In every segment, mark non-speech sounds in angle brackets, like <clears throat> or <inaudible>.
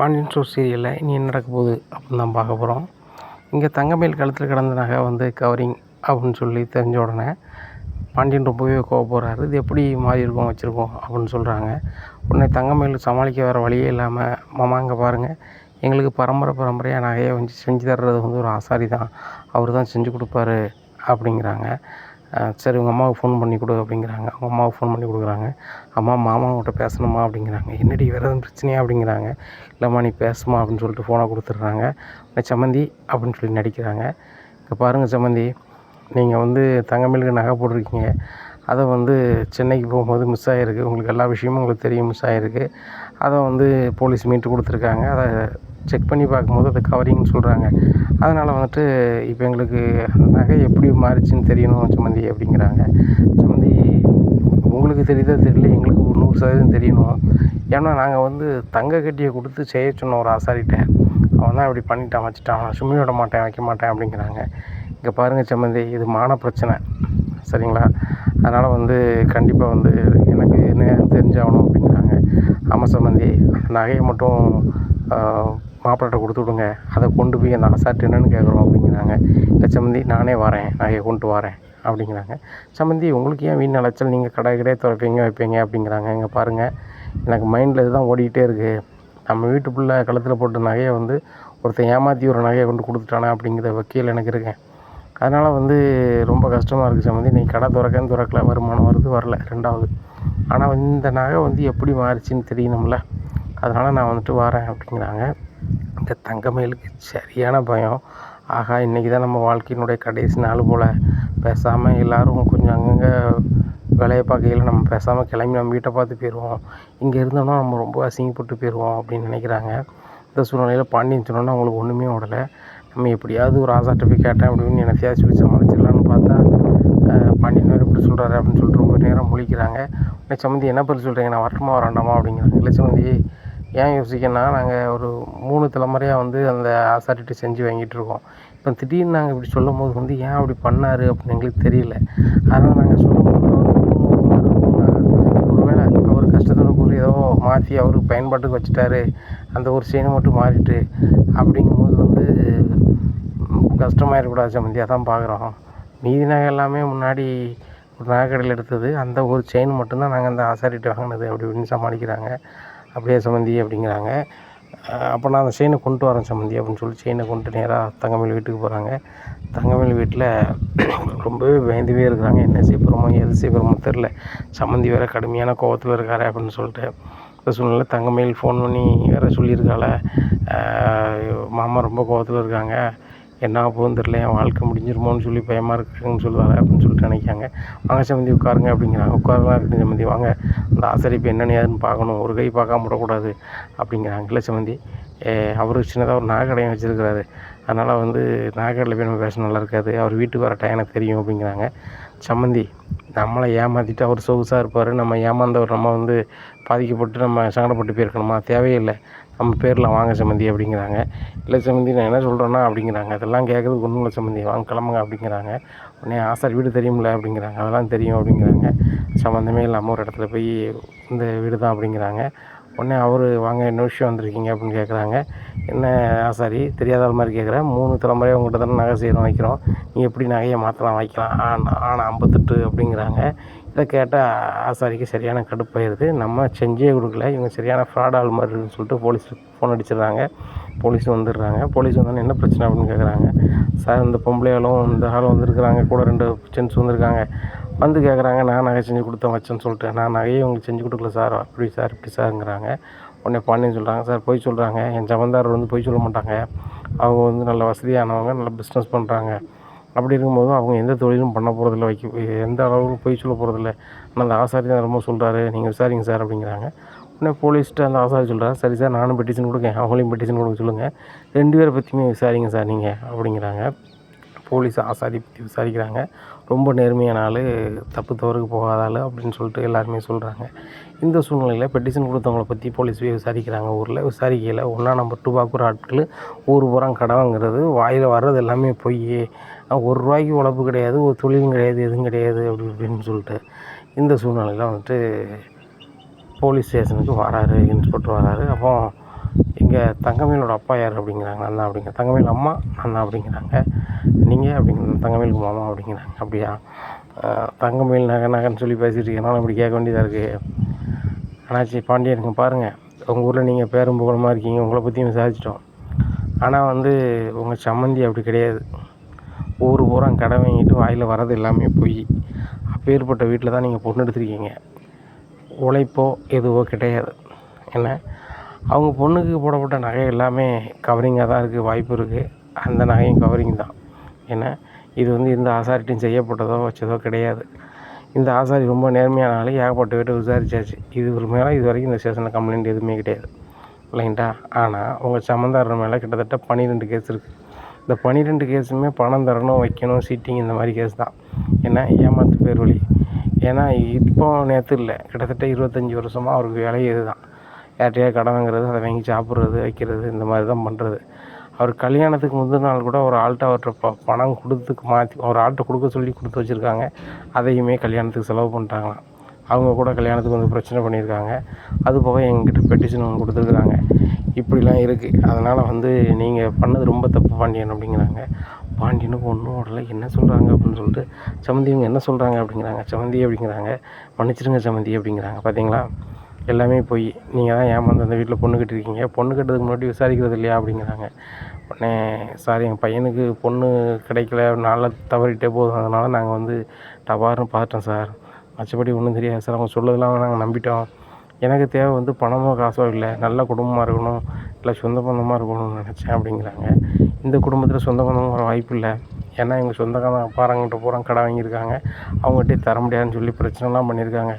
Pandian store சீரியலில் இனி என்ன நடக்க போகுது அப்படின்னு தான் பார்க்க போகிறோம் இங்கே தங்கமயில் கழுத்தில் கிடந்த நகை வந்து கவரிங் அப்படின்னு சொல்லி தெரிஞ்ச உடனே பாண்டியன் ரொம்பவே கோவப்படுறாரு இது எப்படி மாறி இருக்கோம் வச்சுருக்கோம் அப்படின்னு சொல்கிறாங்க உடனே தங்கமயில் சமாளிக்க வேறு வழியே இல்லாமல் மாமா பாருங்கள் எங்களுக்கு பரம்பரை பரம்பரையாக நகையை வந்து செஞ்சு தர்றது வந்து ஒரு ஆசாரி தான் அவர் தான் செஞ்சு கொடுப்பாரு அப்படிங்கிறாங்க. சரி உங்கள் அம்மாவுக்கு ஃபோன் பண்ணி கொடு அப்படிங்கிறாங்க. அவங்க அம்மாவுக்கு ஃபோன் பண்ணி கொடுக்குறாங்க. அம்மா மாமாவோட பேசணுமா அப்படிங்கிறாங்க. என்னடி வேறு எதுவும் பிரச்சனையா அப்படிங்கிறாங்க. இல்லைம்மா நீ பேசுமா அப்படின்னு சொல்லிட்டு ஃபோனை கொடுத்துட்றாங்க. உடனே சம்மந்தி அப்படின்னு சொல்லி நடிக்கிறாங்க. இப்போ பாருங்கள் சம்மந்தி நீங்கள் வந்து தங்கமேலுக்கு நகை போட்டிருக்கீங்க. அதை வந்து சென்னைக்கு போகும்போது மிஸ் ஆகிருக்கு உங்களுக்கு எல்லா விஷயமும் உங்களுக்கு தெரியும் மிஸ் ஆகிருக்கு அதை வந்து போலீஸ் மீட்டு கொடுத்துருக்காங்க. அதை செக் பண்ணி பார்க்கும்போது அது கவரிங்னு சொல்கிறாங்க அதனால் வந்துட்டு இப்போ எங்களுக்கு அந்த நகை எப்படி மாறிச்சுன்னு தெரியணும் சம்மந்தி அப்படிங்கிறாங்க. சம்மந்தி உங்களுக்கு தெரியுதா தெரியல எங்களுக்கு ஒரு நூறு சதவீதம் தெரியணும். ஏன்னா நாங்கள் வந்து தங்க கட்டியை கொடுத்து செய்ய சொன்னோம் ஒரு ஆசாரிகிட்ட அவன் தான் இப்படி பண்ணிட்டான் வச்சுட்டான் சும்மி விட மாட்டேன் வைக்க மாட்டேன் அப்படிங்கிறாங்க. இங்கே பாருங்கள் சம்மந்தி இது மான பிரச்சனை சரிங்களா? அதனால் வந்து கண்டிப்பாக வந்து எனக்கு என்ன தெரிஞ்சாகணும் அப்படிங்கிறாங்க. ஆமாம் சம்மந்தி நகையை மட்டும் மாப்பிள்ளைகிட்ட கொடுத்து விடுங்க. அதை கொண்டு போய் அந்த அசாட்டு என்னென்னு கேட்குறோம் அப்படிங்கிறாங்க. இல்லை சம்மந்தி நானே வரேன். நகையை கொண்டு வரேன் அப்படிங்கிறாங்க. சம்மந்தி உங்களுக்கு ஏன் வீண் அலைச்சல்? நீங்கள் கடை கடையே திறப்பீங்க வைப்பீங்க அப்படிங்கிறாங்க. இங்கே பாருங்கள் எனக்கு மைண்டில் இதுதான் ஓடிக்கிட்டே இருக்குது நம்ம வீட்டுக்குள்ளே கழுத்தில் போட்ட நகையை வந்து ஒருத்தன் ஏமாற்றி ஒரு நகையை கொண்டு கொடுத்துட்டானே அப்படிங்கிற வக்கீல் எனக்கு இருக்கேன். அதனால் வந்து ரொம்ப கஷ்டமாக இருக்குது சம்மந்தி. நீ கடை திறக்கன்னு திறக்கல. வருமானம் வருது வரல. ரெண்டாவது. ஆனால் இந்த நகை வந்து எப்படி மாறிச்சின்னு தெரியணும்ல. அதனால் நான் வந்துட்டு வரேன் அப்படிங்கிறாங்க. இந்த தங்கமயிலுக்கு சரியான பயம். ஆகா இன்றைக்கி தான் நம்ம வாழ்க்கையினுடைய கடைசி நாள் போல். பேசாமல் எல்லோரும் கொஞ்சம் அங்கங்கே வேலையை பார்க்கையில் நம்ம பேசாமல் கிளம்பி நம்ம வீட்டை பார்த்து போயிடுவோம் இங்கே இருந்தோம்னா நம்ம ரொம்ப அசிங்கப்பட்டு போயிடுவோம் அப்படின்னு நினைக்கிறாங்க. இந்த சூழ்நிலையில் பாண்டியன் சொன்னோன்னா அவங்களுக்கு ஒன்றுமே ஓடலை. நம்ம எப்படியாவது ஒரு ஆசாட்ட போய் கேட்டேன் அப்படின்னு என்னத்தையாவது சொல்லி சமாளிச்சிடலான்னு பார்த்தா பாண்டியன் வேறு இப்படி சொல்கிறாரு அப்படின்னு சொல்லிட்டு ரொம்ப நேரம் முழிக்கிறாங்க. உடனே சம்மந்தி என்ன பதில் சொல்கிறீங்க நான் வரட்டுமா? வரண்டாமா? அப்படிங்கிறாங்க. இல்லை சம்மந்தி ஏன் யோசிக்கன்னா நாங்கள் ஒரு மூணு தலைமுறையாக வந்து அந்த ஆசாரிகிட்ட செஞ்சு வாங்கிட்டு இருக்கோம். இப்போ திடீர்னு நாங்கள் இப்படி சொல்லும் போது வந்து ஏன் அப்படி பண்ணார் அப்படின்னு எங்களுக்கு தெரியல. அதனால் நாங்கள் சொல்லும்போது ஒருவேளை அவர் கஷ்டத்தோட கூறி ஏதோ மாற்றி அவருக்கு பயன்பாட்டுக்கு வச்சுட்டாரு. அந்த ஒரு சீனை மட்டும் மாறிட்டு அப்படிங்கும்போது வந்து கஷ்டமாயிடக்கூடாது சம்மந்தியாக தான் பார்க்குறோம் மீதி நகை எல்லாமே முன்னாடி ஒரு நகைக்கடையில் எடுத்தது. அந்த ஒரு செயின் மட்டும்தான் நாங்கள் அந்த ஆசாரிட்டு வாங்கினது அப்படி இப்படின்னு சமாளிக்கிறாங்க. அப்படியே சம்மந்தி அப்படிங்கிறாங்க. அப்போ நான் அந்த செயினை கொண்டு வரேன் சம்மந்தி அப்படின்னு சொல்லி செயினை கொண்டு நேராக தங்கமேல் வீட்டுக்கு போகிறாங்க தங்கமேல் வீட்டில் <clears throat> ரொம்பவே பயந்துவே இருக்கிறாங்க. என்ன செய்ய எது செய்ய தெரில சம்மந்தி வேறு கடுமையான கோவத்தில் இருக்காரு அப்படின்னு சொல்லிட்டு இந்த சூழ்நிலை தங்கமேல் ஃபோன் பண்ணி வேறு சொல்லியிருக்காள. மாமா ரொம்ப கோவத்தில் இருக்காங்க. என்ன போகுதுன்னு தெரில என் வாழ்க்கை முடிஞ்சிருமோன்னு சொல்லி பயமாக இருக்குன்னு சொல்லுவாங்க அப்படின்னு சொல்லிட்டு நினைக்காங்க வாங்க சம்மந்தி உட்காருங்க அப்படிங்கிறாங்க. உட்காரலாம் இருக்கட்டும் சம்மந்தி வாங்க அந்த ஆசிரியப்பு என்னன்னு ஏதுன்னு பார்க்கணும் ஒரு கை பார்க்காம விடக்கூடாது அப்படிங்கிறாங்க. இல்லை சம்மந்தி அவர் சின்னதாக ஒரு நாகடையம் வச்சுருக்கிறாரு. அதனால் வந்து நாகடையில் போய் நம்ம பேச நல்லா இருக்காது. அவர் வீட்டுக்கு வர டைம் எனக்கு தெரியும் அப்படிங்கிறாங்க. சம்மந்தி நம்மளை ஏமாற்றிட்டு அவர் சொகுசாக இருப்பார். நம்ம ஏமாந்தவர் நம்ம வந்து பாதிக்கப்பட்டு நம்ம சங்கடப்பட்டு போயிருக்கணுமா? தேவையில்லை. நம்ம பேரில் வாங்க சம்மந்தி அப்படிங்கிறாங்க. இல்லை சம்மந்தி நான் என்ன சொல்கிறேன்னா அப்படிங்கிறாங்க. அதெல்லாம் கேட்குறதுக்கு ஒன்றும் இல்லை சம்மந்தி வாங்க கிளம்புங்க அப்படிங்கிறாங்க. உடனே ஆசார் வீடு தெரியும்ல அப்படிங்கிறாங்க. அதெல்லாம் தெரியும் அப்படிங்கிறாங்க. சம்மந்தமே இல்லாமல் ஒரு இடத்துல போய் இந்த வீடு தான் அப்படிங்கிறாங்க. உடனே அவர் வாங்க என்ன விஷயம் வந்திருக்கீங்க? அப்படின்னு கேட்குறாங்க என்ன ஆசாரி தெரியாத ஆள் மாதிரி கேட்குறேன் மூணு தலைமுறையாக உங்கள்கிட்ட தானே நகை செய்கிறோம் வைக்கிறோம். நீ எப்படி நகையை மாற்றலாம் வைக்கலாம் ஆனா ஆனால் ஐம்பத்தெட்டு அப்படிங்கிறாங்க. இதை கேட்டால் ஆசாரிக்கு சரியான கடுப்பாயிருது நம்ம செஞ்சே கொடுக்கல. இவங்க சரியான ஃப்ராட் ஆள் மாதிரி இருக்குன்னு சொல்லிட்டு போலீஸ் ஃபோன் அடிச்சிடுறாங்க. போலீஸ் வந்துடுறாங்க. போலீஸ் வந்தாலும் என்ன பிரச்சனை அப்படின்னு கேட்குறாங்க சார் இந்த பொம்பளையாலும் இந்த ஆளும் வந்திருக்கிறாங்க. கூட ரெண்டு ஜென்ஸ் வந்திருக்காங்க. வந்து கேட்குறாங்க நான் நகை செஞ்சு கொடுத்தேன் வச்சேன்னு சொல்லிட்டு. நான் நகையை உங்களுக்கு செஞ்சு கொடுக்கல சார். அப்படி சார் இப்படி சாருங்கிறாங்க. உடனே பாண்டியன் சொல்கிறாங்க சார் பொய் சொல்கிறாங்க என் ஜமீன்தார் வந்து பொய் சொல்ல மாட்டாங்க. அவங்க வந்து நல்ல வசதியானவங்க நல்ல பிஸ்னஸ் பண்ணுறாங்க அப்படி இருக்கும்போது அவங்க எந்த தொழிலும் பண்ண போகிறதில்ல வைக்க எந்த அளவுக்கு பொய் சொல்ல போகிறதில்ல ஆனால் அந்த ஆசாரி தான் ரொம்ப சொல்கிறாரு நீங்கள் விசாரிங்க சார் அப்படிங்கிறாங்க. உடனே போலீஸ்கிட்ட அந்த ஆசாரி சொல்கிறார் சரி சார் நானும் பெட்டிஷன் கொடுக்கேன். அவங்களையும் பெட்டிஷன் கொடுக்க சொல்லுங்கள் ரெண்டு பேரை பற்றியுமே விசாரிங்க சார் நீங்கள் அப்படிங்கிறாங்க. போலீஸ் ஆசாரி பற்றி விசாரிக்கிறாங்க. ரொம்ப நேர்மையான ஆள் தப்பு தவறுக்கு போகாத ஆள் அப்படின்னு சொல்லிட்டு எல்லாருமே சொல்கிறாங்க இந்த சூழ்நிலையில் பெட்டிஷன் கொடுத்தவங்கள பற்றி போலீஸ் போய் விசாரிக்கிறாங்க. ஊரில் விசாரிக்கையில் ஒன்றா நம்பர் டூ ஆட்கள் ஊர் பூரா கடவுங்கிறது வாயில் வர்றது எல்லாமே பொய் ஒரு ரூபாய்க்கு உழைப்பு கிடையாது ஒரு தொழிலும் கிடையாது எதுவும் கிடையாது அப்படி இப்படின்னு சொல்லிட்டு இந்த சூழ்நிலையில் வந்துட்டு போலீஸ் ஸ்டேஷனுக்கு வராரு இன்ஸ்பெக்டர் வராரு. அப்போ இங்கே தங்கமயிலோட அப்பா யார் அப்படிங்கிறாங்க நான் தான் அப்படிங்க. தங்கமயில் அம்மா நான் தான் அப்படிங்கிறாங்க. நீங்கள் அப்படிங்க தங்கமயிலுக்கு மாமா அப்படிங்கிறாங்க. அப்படியா? தங்கமயில் நகை நகைன்னு சொல்லி பேசிகிட்டு இருக்கனால இப்படி கேட்க வேண்டியதாக இருக்குது அண்ணாச்சி பாண்டியனுங்க பாருங்கள் உங்கள் ஊரில் நீங்கள் பேரும் புகழமாக இருக்கீங்க. உங்களை பற்றியும் விசாரிச்சிட்டோம். ஆனால் வந்து உங்கள் சம்மந்தி அப்படி கிடையாது. ஊர் பூரா கடை வாங்கிட்டு வாயில் வர்றது எல்லாமே போய். அப்பேற்பட்ட வீட்டில் தான் நீங்கள் பொண்ணு எடுத்திருக்கீங்க. உழைப்போ எதுவோ கிடையாது. என்ன? அவங்க பொண்ணுக்கு போடப்பட்ட நகை எல்லாமே கவரிங்காக தான் இருக்குது வாய்ப்பு இருக்குது அந்த நகையும் கவரிங் தான். ஏன்னா இது வந்து இந்த ஆசாரிட்டையும் செய்யப்பட்டதோ வச்சதோ கிடையாது. இந்த ஆசாரி ரொம்ப நேர்மையான ஆள் ஏகப்பட்ட வீட்டை விசாரிச்சாச்சு. இது ஒரு மேலே இது வரைக்கும் இந்த ஸ்டேஷனில் கம்ப்ளைண்ட் எதுவுமே கிடையாது. இல்லைங்களா ஆனால் உங்கள் சம்மந்தாரர் மேலே கிட்டத்தட்ட பன்னிரெண்டு கேஸ் இருக்குது இந்த பன்னிரெண்டு கேஸுமே பணம் தரணும் வைக்கணும் சீட்டிங் இந்த மாதிரி கேஸ் தான். ஏன்னா ஏமாத்து பேர் வழி. ஏன்னா இப்போ நேற்று இல்லை. கிட்டத்தட்ட இருபத்தஞ்சி வருஷமாக அவருக்கு வேலையே இது தான் யார்கிட்டயாவது கடன் வாங்குறது அதை வாங்கி சாப்பிட்றது வைக்கிறது இந்த மாதிரி தான் பண்ணுறது அவர் கல்யாணத்துக்கு முந்தின நாள் கூட ஒரு ஆள்கிட்ட அவர்கிட்ட ப பணம் கொடுத்துக்கு மாற்றி ஒரு ஆள்கிட்ட கொடுக்க சொல்லி கொடுத்து வச்சுருக்காங்க. அதையுமே கல்யாணத்துக்கு செலவு பண்ணிட்டாங்களாம். அவங்க கூட கல்யாணத்துக்கு வந்து பிரச்சனை பண்ணியிருக்காங்க. அது போக எங்கிட்ட பெட்டிஷன் ஒன்று கொடுத்துருக்குறாங்க இப்படிலாம் இருக்குது அதனால் வந்து நீங்கள் பண்ணது ரொம்ப தப்பு பாண்டியன் அப்படிங்கிறாங்க. பாண்டியனுக்கு ஒன்றும் ஓடலை என்ன சொல்கிறாங்க அப்படின்னு சொல்லிட்டு சமந்தி இவங்க என்ன சொல்கிறாங்க அப்படிங்கிறாங்க. சமந்தி அப்படிங்கிறாங்க. மன்னிச்சிடுங்க சமந்தி அப்படிங்கிறாங்க. பார்த்தீங்களா எல்லாமே போய் நீங்கள் தான் ஏமாந்து அந்த வீட்டில் பொண்ணு கட்டிருக்கீங்க. பொண்ணு கட்டுறதுக்கு முன்னாடி விசாரிக்கிறது இல்லையா? அப்படிங்கிறாங்க. உடனே சார் எங்கள் பையனுக்கு பொண்ணு கிடைக்கல. நாளில் தவறிட்டே போதும். அதனால் நாங்கள் வந்து டபார்னு பார்த்துட்டோம் சார். மற்றபடி ஒன்றும் தெரியாது சார். அவங்க சொல்லதெல்லாம் நாங்கள் நம்பிட்டோம். எனக்கு தேவை வந்து பணமோ காசோ இல்லை. நல்ல குடும்பமாக இருக்கணும். இல்லை சொந்த பந்தமாக இருக்கணும்னு நினச்சேன் அப்படிங்கிறாங்க. இந்த குடும்பத்தில் சொந்த பந்தமும் வர வாய்ப்பு இல்லை. ஏன்னா எங்கள் சொந்தக்காரங்க பாருங்கிட்ட பூரா கடை வாங்கியிருக்காங்க. அவங்ககிட்டே தர முடியாதுன்னு சொல்லி பிரச்சனைலாம் பண்ணியிருக்காங்க.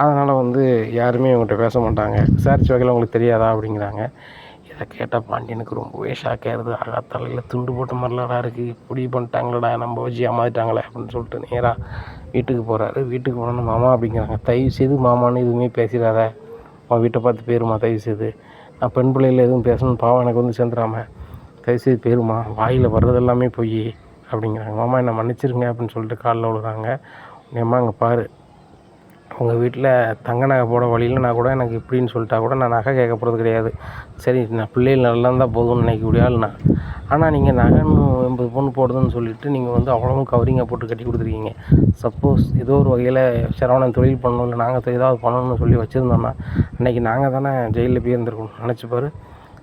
அதனால் வந்து யாருமே இவங்ககிட்ட பேச மாட்டாங்க. விசாரிச்ச வகையில் உங்களுக்கு தெரியாதா அப்படிங்கிறாங்க. இதை கேட்டால் பாண்டியனுக்கு ரொம்பவே ஷாக்காயிருது ஆகா தலையில் துண்டு போட்ட மாதிரிலாம் இருக்குது இப்படி பண்ணிட்டாங்களடா நம்ம வச்சு ஏமாத்திட்டாங்களே அப்படின்னு சொல்லிட்டு நேராக வீட்டுக்கு போகிறாரு வீட்டுக்கு போனோன்னு மாமா அப்படிங்கிறாங்க. தயவு செய்து மாமான்னு எதுவுமே பேசிடாத. உன் வீட்டை பார்த்து பேருமா தயவு செய்து நான் பெண் பிள்ளைகள் எதுவும் பேசணும் பாவம் எனக்கு வந்து சேர்ந்துடாம தயவு செய்து பேருமா. வாயில் வர்றது எல்லாமே போய் அப்படிங்கிறாங்க. மாமா என்னை மன்னிச்சிருங்க அப்படின்னு சொல்லிட்டு காலில் விழுறாங்க அம்மா அங்கே பாரு. உங்கள் வீட்டில் தங்க நகை போட வழியில் நான் கூட எனக்கு இப்படின்னு சொல்லிட்டா கூட நான் நகை கேட்க போகிறது கிடையாது. சரி நான் பிள்ளைகள் நல்லா இருந்தால் போதும்னு நினைக்கக்கூடிய ஆள் நான். ஆனால் நீங்கள் நகைன்னு எண்பது பொண்ணு போடுதுன்னு சொல்லிட்டு நீங்கள் வந்து அவ்வளவும் கவரிங்காக போட்டு கட்டி கொடுத்துருக்கீங்க. சப்போஸ் ஏதோ ஒரு வகையில் சரவணன் தொழில் பண்ணணும் இல்லை நாங்கள் ஏதாவது பண்ணணும்னு சொல்லி வச்சுருந்தோம்னா அன்றைக்கி நாங்கள் தானே ஜெயிலில் போயிருந்துருக்கோம் நினச்சிப்பாரு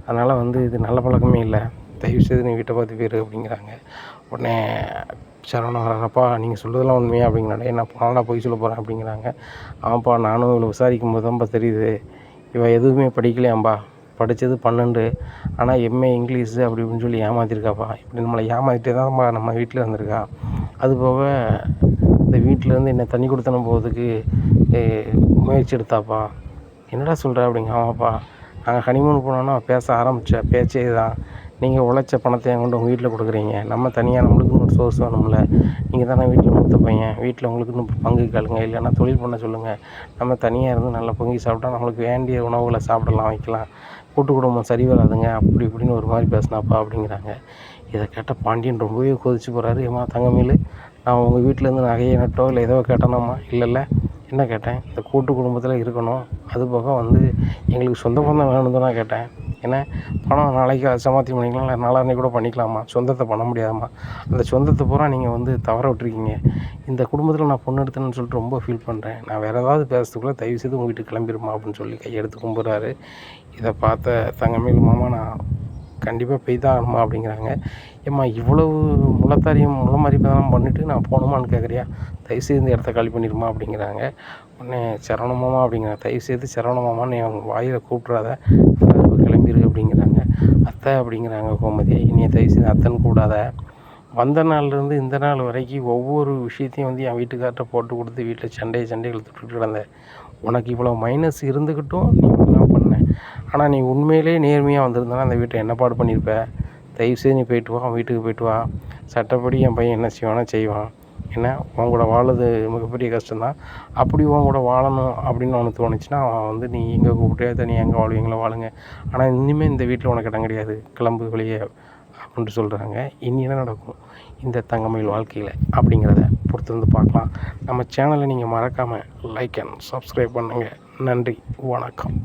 அதனால் வந்து இது நல்ல பழக்கமே இல்லை. தயவுசெய்து நீ வீட்டை பார்த்து போயிரு அப்படிங்கிறாங்க. உடனே சரவணன் வரப்பா நீங்கள் சொல்கிறதெல்லாம் உண்மையா? அப்படிங்கிறாங்க. நான் போனாடா போய் சொல்ல போகிறேன் அப்படிங்கிறாங்க. ஆமாப்பா நானும் இவ்வளோ விசாரிக்கும் போது தான்ப்பா தெரியுது. இவள் எதுவுமே படிக்கலையாம்பா. படித்தது பன்னெண்டு. ஆனால் எம்ஏ இங்கிலீஷு அப்படி இப்படின்னு சொல்லி ஏமாற்றிருக்காப்பா இப்படி நம்மளை ஏமாற்றிட்டே தான்ப்பா நம்ம வீட்டில் வந்திருக்கா அது போக இந்த வீட்டிலேருந்து என்ன தண்ணி கொடுத்தனும் போகிறதுக்கு முயற்சி எடுத்தாப்பா. என்னடா சொல்கிற அப்படிங்க. ஆமாப்பா. நாங்கள் ஹனிமூன் போனோன்னா பேச ஆரம்பித்த பேச்சே தான் நீங்கள் உழைச்ச பணத்தை என் கொண்டு உங்கள் வீட்டில் கொடுக்குறீங்க. நம்ம தனியாக நம்மளுக்குன்னு ஒரு சோர்ஸ் வேணும்ல. நீங்கள் தானே வீட்டில் மூத்த பையன். வீட்டில் உங்களுக்குன்னு பங்கு கேளுங்க. இல்லைன்னா தொழில் பண்ண சொல்லுங்கள் நம்ம தனியாக இருந்து நல்லா பொங்கி சாப்பிட்டா நம்மளுக்கு வேண்டிய உணவுகளை சாப்பிடலாம் வைக்கலாம். கூட்டு குடும்பம் சரி வராதுங்க. அப்படி இப்படின்னு ஒரு மாதிரி பேசினாப்பா அப்படிங்கிறாங்க. இதை கேட்ட பாண்டியன் ரொம்பவே கொதிச்சு போகிறாரு ஏமா தங்கமேலு நான் உங்கள் வீட்டிலேருந்து நகையை நட்டோ இல்லை ஏதோ கேட்டேனாம்மா? இல்லைல்ல. என்ன கேட்டேன்? இந்த கூட்டு குடும்பத்தில் இருக்கணும். அது போக வந்து எங்களுக்கு சொந்த பந்தம் வேணும்னு தான் நான் கேட்டேன். ஏன்னா பணம் நாளைக்கு அதை சமாத்தி பண்ணிக்கலாம் இல்லை நாளான்னைக்கு கூட பண்ணிக்கலாமா? சொந்தத்தை பண்ண முடியாதாம்மா. அந்த சொந்தத்தை பூரா நீங்கள் வந்து தவற விட்டுருக்கீங்க. இந்த குடும்பத்தில் நான் பொண்ணு எடுத்தேன்னு சொல்லிட்டு ரொம்ப ஃபீல் பண்ணுறேன் நான் வேறு ஏதாவது பேசுறதுக்குள்ளே தயவுசெய்து உங்கள் வீட்டுக்கு கிளம்பிடுமா அப்படின்னு சொல்லி கையெடுத்து கும்பிட்றாரு. இதை பார்த்த தங்கமேல் மாமா நான் கண்டிப்பாக பெய்தாகணுமா அப்படிங்கிறாங்க. ஏம்மா இவ்வளவு முளத்தாரியும் முளை மதிப்பெல்லாம் பண்ணிவிட்டு நான் போகணுமான்னு கேட்குறியா? தயவுசெய்து இந்த இடத்த காலி பண்ணிடுமா அப்படிங்கிறாங்க. உடனே சரவணமாமா அப்படிங்கிறாங்க தயவுசெய்து சரவணமாமான்னு அவங்க வாயில் கூப்பிட்றாத. கிளம்பிடு அப்படிங்கிறாங்க. அத்தை அப்படிங்கிறாங்க கோமதி. தயவு தயவுசெய்து அத்தன் கூடாத வந்த நாள்லேருந்து இந்த நாள் வரைக்கும் ஒவ்வொரு விஷயத்தையும் வந்து என் வீட்டுக்கார்ட்ட போட்டு கொடுத்து வீட்டில் சண்டையை சண்டைகள் தொட்டுட்டு கிடந்த. உனக்கு இவ்வளோ மைனஸ் இருந்துக்கிட்டும் நீ இப்படிலாம் பண்ண. ஆனால் நீ உண்மையிலே நேர்மையாக வந்திருந்தனா அந்த வீட்டை என்ன பாடு பண்ணியிருப்ப? தயவுசெய்து நீ போயிட்டு வா வீட்டுக்கு போயிட்டு வா. சட்டப்படி என் பையன் என்ன செய்வானோ செய்வான். ஏன்னா உன் கூட வாழது மிகப்பெரிய கஷ்டம்தான். அப்படி உன் கூட வாழணும் அப்படின்னு அவனுக்கு தோணுச்சுன்னா அவன் வந்து நீ எங்கே கூப்பிட்டே தனியாக எங்கே வாழ்வீங்களோ வாழுங்க. ஆனால் இனிமேல் இந்த வீட்டில் உனக்கு இடம் கிடையாது. கிளம்பு வெளியே அப்படின்ட்டு சொல்கிறாங்க இனி என்ன நடக்கும்? இந்த தங்கமயில் வாழ்க்கையில் அப்படிங்கிறத பொறுத்து வந்து பார்க்கலாம். நம்ம சேனலை நீங்கள் மறக்காமல் லைக் அண்ட் சப்ஸ்கிரைப் பண்ணுங்கள் நன்றி. வணக்கம்.